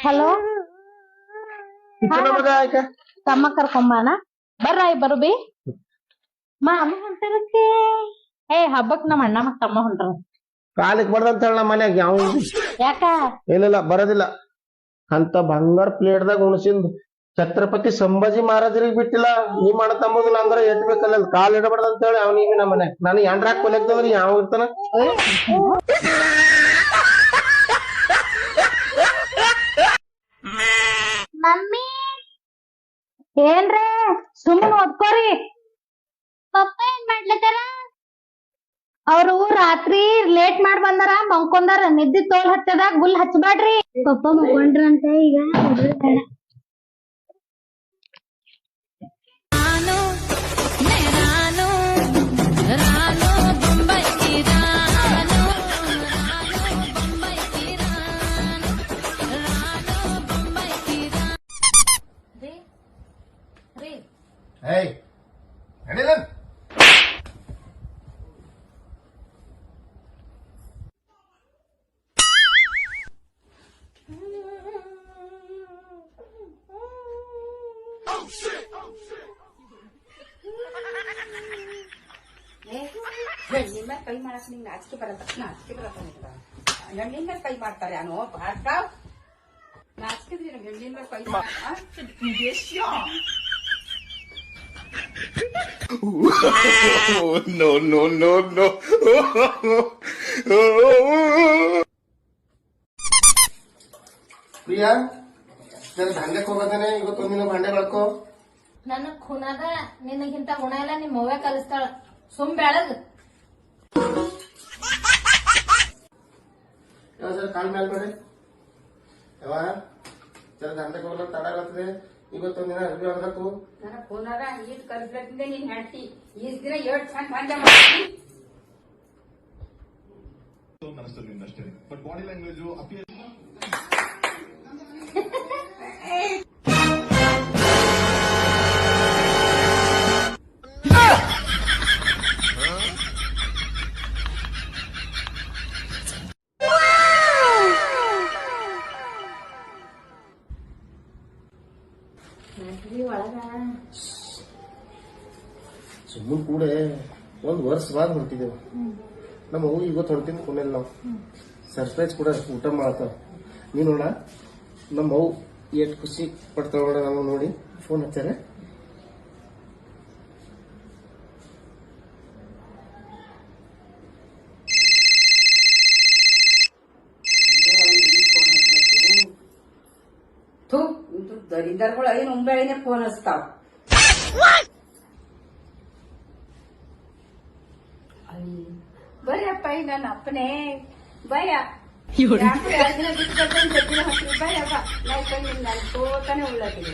Hello? ತಮ್ಮ ಕರ್ಕೊಂಬಾನ? ಬರ್ರ ಇಬ್ಬರು ಬಿ? ಮಾಮ ಹೊಂಟರಕ್ಕೆ ಏ ಹಬ್ಬಕ್ ನಮ್ಮ ಅಣ್ಣ ಮತ್ ತಮ್ಮ ಹೊಂಟ್ರ. ಕಾಲಿಕ್ ಬಡ್ದಂತ ಹೇಳ ಮನ್ಯಾಗ ಯಾವ ಯಾಕ? ಇಲ್ಲ ಬರೋದಿಲ್ಲ. ಅಂತ ಬಂಗಾರ ಪ್ಲೇಟ್ದಾಗ ಉಣಸಿಂದ್. ಛತ್ರಪತಿ ಸಂಭಾಜಿ ಮಹಾರಾಜರಿಗೆ ಬಿಟ್ಟಿಲ್ಲ. ನೀ ಮಾಡತಂಬುದಿಲ್ಲ ಅಂದ್ರೆ ಎಟ್ ಬೇಕಲ್ಲ ಕಾಲ್ ಇಡಬಾರ್ದಂತ ಅಂತ ಹೇಳಿ ಅವ್ನಿಗೆ ನಮ್ಮ ಮನೆ ನಾನು ಎಂಡ್ರಾಕ್ ಕೊಲೆಕ್ತದ್ರಿ ಯಾವ ಇರ್ತಾನ ಮಮ್ಮಿ. ಏನ್ರೇ ಸುಮ್ಮನೆ ಓದ್ಕೋರಿ. ಪಪ್ಪ ಏನ್ ಮಾಡ್ಲತ್ತಾರ? ಅವ್ರು ರಾತ್ರಿ ಲೇಟ್ ಮಾಡಿ ಬಂದಾರ ಮಂಕೊಂದಾರ ನಿದ್ದಿ ತೋಲ್ ಹತ್ತದ ಗುಲ್ ಹಚ್ಚಬೇಡ್ರಿ ಪಪ್ಪ ಮಲ್ಕೊಂಡ್ರಂತ ಈಗ. ಏಯ್ ನಡೀಲ ಹೆಣ್ಣಿನ ಮೇಲೆ ಕೈ ಮಾಡಕ್ ನಿಂಗೆ ನಾಚಿಕೆ ಬರತ್ತ ನಾಚಿಕೆ ಬರತ್ತ ನಿಂಗ ಹೆಣ್ಣಿನ ಮೇಲೆ ಕೈ ಮಾಡ್ತಾರೆ ಅನು ಬಾಡ್ಕ ನಾಚಿಕೆದ್ರಿ ನಂಗೆ ಹೆಣ್ಣಿನ ಮೇಲೆ ಕೈ ಮಾಡ no, no, no, no. Priya ಜರ ದಂಡೆಕ್ ಹೋಗೋದೇನೆ ಇವತ್ತು ಒಂದಿನ ಬಂಡೆ ಬೆಳ್ಕೊ ನನಗ್ ಖುನದ ನಿನಗಿಂತ ಗುಣ ಇಲ್ಲ ನಿಮ್ ಅವ್ವೆ ಕಲಿಸ್ತಾಳ ಸುಮ್ ಬೆಳಗ್ ಯಾವ ಜರ ಕಾಲ್ ಮೇಲೆ ಬೇಡಿ ಯಾವ ಜರ ದಂಡೆಕ್ ಹೋಗಲ್ಲ ತಡ ಆಗತ್ತದೆ ಇವತ್ತೊಂದಿನ ಅರ್ಬಿ ಹೊರಬೇಕು ನನ್ನ ಪುನರ ಈದ್ ಕಲ್ಸ್ಲತ್ತಿಂದೆ ನೀನ್ ಹೆಂಡತಿ ಈಸ್ ದಿನ ಏಟ್ ಚಂದ ಮಂಜ ಮಾಡ್ತಿ ಮನಸ್ಸಲ್ಲಿ ಅಷ್ಟೇ ಬಟ್ ಬಾಡಿ ಲ್ಯಾಂಗ್ವೇಜ್ ಅಪಿಯರ್ ಸುಮ್ಮನೆ ಕೂಡ. ಒಂದ್ ವರ್ಷ ಬಾದ್ ಹೊರಟಿದ್ದೇವೆ ನಮ್ಮ ಅವ್ವ ಇವತ್ತು ಹೊರಟಿಂದ ಕೊನೆಲ್ಲ ನಾವು. ಸರ್ಪ್ರೈಸ್ ಕೂಡ ಊಟ ಮಾಡ್ತಾವ ನೀ ನೋಡ ನಮ್ಮ ಅವು ಎಷ್ಟು ಖುಷಿ ಪಡ್ತಾವ ನೋಡ ನಾವು ನೋಡಿ. ಫೋನ್ ಹಚ್ಚಾರ. ಥೂ ಇಂತು ದರಿದರ್ಗಳು ಏನು ಉಂಬೆಳಿನೇ ಫೋನ್ ಹಚ್ತಾವ ಬರಪ್ಪ ಈ ನನ್ನ ಅಪ್ಪನೇ ಭಯ ಯಾಕೋ ಎರಡ್ ದಿನ ಬಿಟ್ಟು ಬರ್ತಾನೆ ಜಡ್ಡಿನ ಹಾಕ್ರಿ ಭಯ ಬಾ ನಾ ಕೈ ನಾನು ತೋತಾನೆ ಉಳ್ಳಾಕಿದೆ